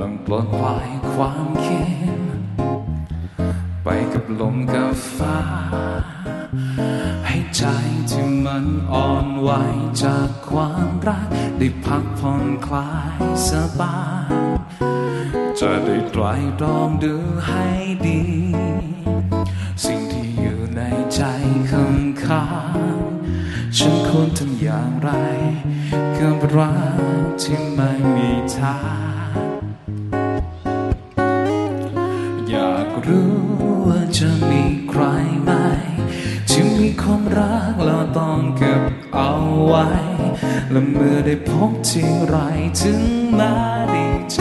ต้องปลดปล่อยความคิด ไปกับลมกับฟ้า ให้ใจที่มันอ่อนไหวจากความรัก ได้พักผ่อนคลายสบายจะได้ไตรตรองดูให้ดี สิ่งที่อยู่ในใจคำค้างฉันควรทำอย่างไร กับรักที่ไม่มีทางอยากรู้ว่าจะมีใครไหมที่มีความรักแล้วต้องเก็บเอาไว้ และเมื่อได้พบที่ไรถึงมาดีใจ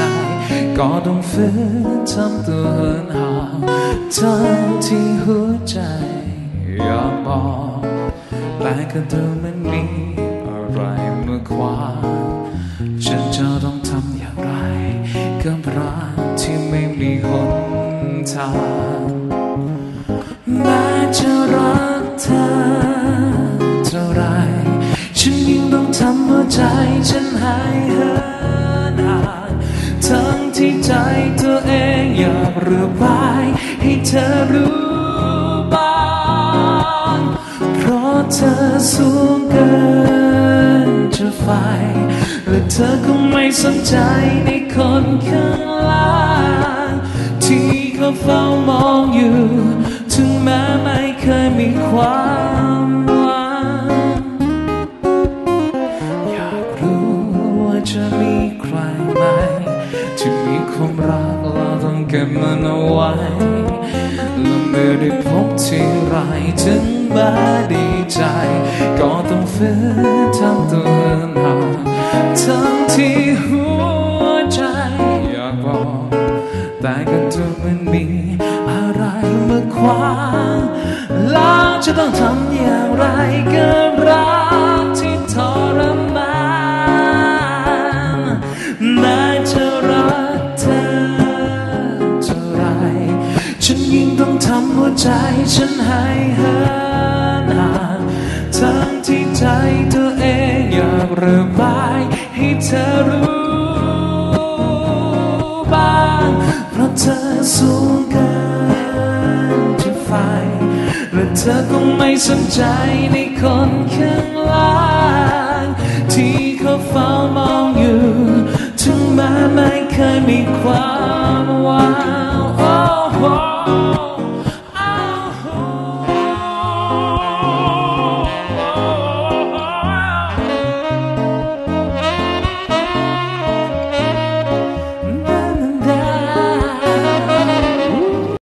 ก็ต้องฝืนทำตัวเหินห่างทั้งที่หัวใจอยากบอกแต่ก็ดูมันมี ไรเมื่อควางฉันจะต้องทำอย่างไรกับรักที่ไม่มีหนทางแม้จะรักเธอเท่าไร ฉันยิ่งต้องทำหัวใจฉันให้เหินห่างทั้งที่ใจตัวเองอยากระบายให้เธอรู้บ้างเพราะเธอสูงเกิน อคงไม่สนใจในคนข้างล่างที่เขาเฝ้ามองอยู่ ถึงแม้ไม่เคยมีความหวังอยากรู้ว่าจะมีใครไหมที่มีความรักเราต้องเก็บมันเอาไว้และเมื่อได้พบที่ไรถึงมาดีใจ ก็ต้องฝืน อยากบอแต่ก็ดูเหมันมีอะไรมาขวางแล้วจะต้องทำอย่างไรกับรักที่ทรมานแม้จะรักเธอเท่าไร ฉันยิ่งต้องทำหัวใจฉันให้เหินห่าง ธอสูงเกินจะไฟและเธอคงไม่สนใจในคนข้างล่างที่เขาเฝ้ามองอยู่ ถึงแม้ไม่เคยมีความ